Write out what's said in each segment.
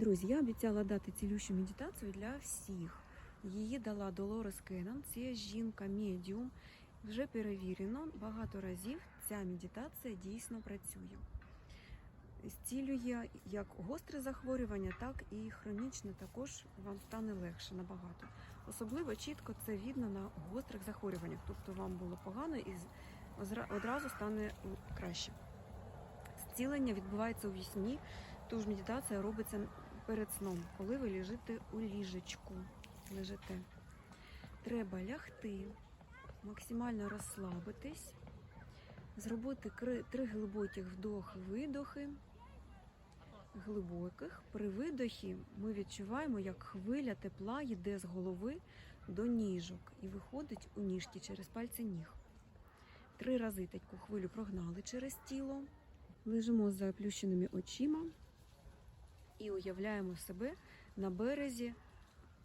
Друзі, я обіцяла дати цілющу медитацію для всіх. Її дала Долорес Кеннон. Це жінка медіум. Вже перевірено багато разів. Ця медитація дійсно працює. Зцілює як гостре захворювання, так і хронічне. Також вам стане легше набагато. Особливо чітко це видно на гострих захворюваннях. Тобто вам було погано і одразу стане краще. Зцілення відбувається у вісні, тож медитація робиться перед сном, коли ви лежите у ліжечку. Лежите. Треба лягти, максимально розслабитись, зробити три глибоких вдохи-видохи. Глибоких. При видохі ми відчуваємо, як хвиля тепла йде з голови до ніжок і виходить у ніжки через пальці ніг. Три рази таку хвилю прогнали через тіло. Лежимо з заплющеними очима і уявляємо себе на березі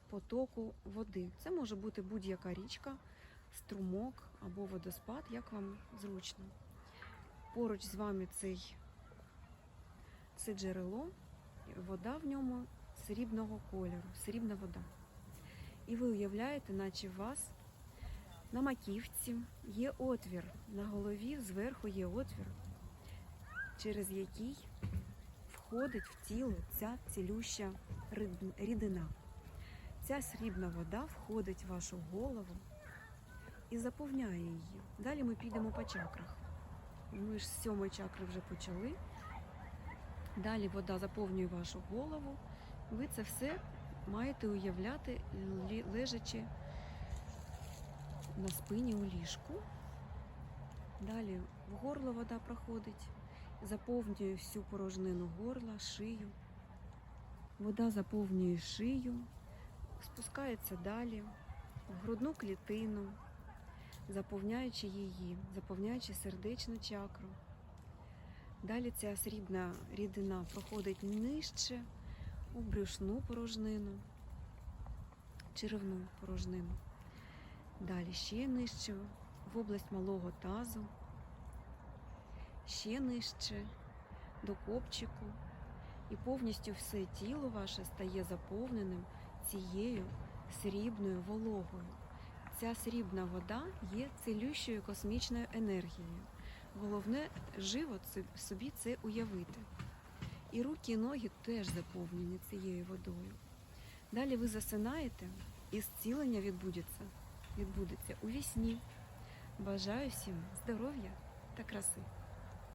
потоку води. Це може бути будь-яка річка, струмок або водоспад, як вам зручно. Поруч з вами цей, це джерело, вода в ньому срібного кольору, срібна вода. І ви уявляєте, наче у вас на маківці є отвір, на голові зверху є отвір, через який входить в тіло ця цілюща рідина. Ця срібна вода входить в вашу голову і заповняє її. Далі ми підемо по чакрах. Ми ж з сьомої чакри вже почали. Далі вода заповнює вашу голову. Ви це все маєте уявляти, лежачи на спині у ліжку. Далі в горло вода проходить, заповнює всю порожнину горла, шию. Вода заповнює шию, спускається далі в грудну клітину, заповняючи її, заповняючи сердечну чакру. Далі ця срібна рідина проходить нижче у брюшну порожнину, черевну порожнину. Далі ще нижче в область малого тазу, ще нижче до копчику. І повністю все тіло ваше стає заповненим цією срібною вологою. Ця срібна вода є цілющою космічною енергією. Головне живо собі це уявити. І руки і ноги теж заповнені цією водою. Далі ви засинаєте і зцілення відбудеться, відбудеться у вісні. Бажаю всім здоров'я та краси.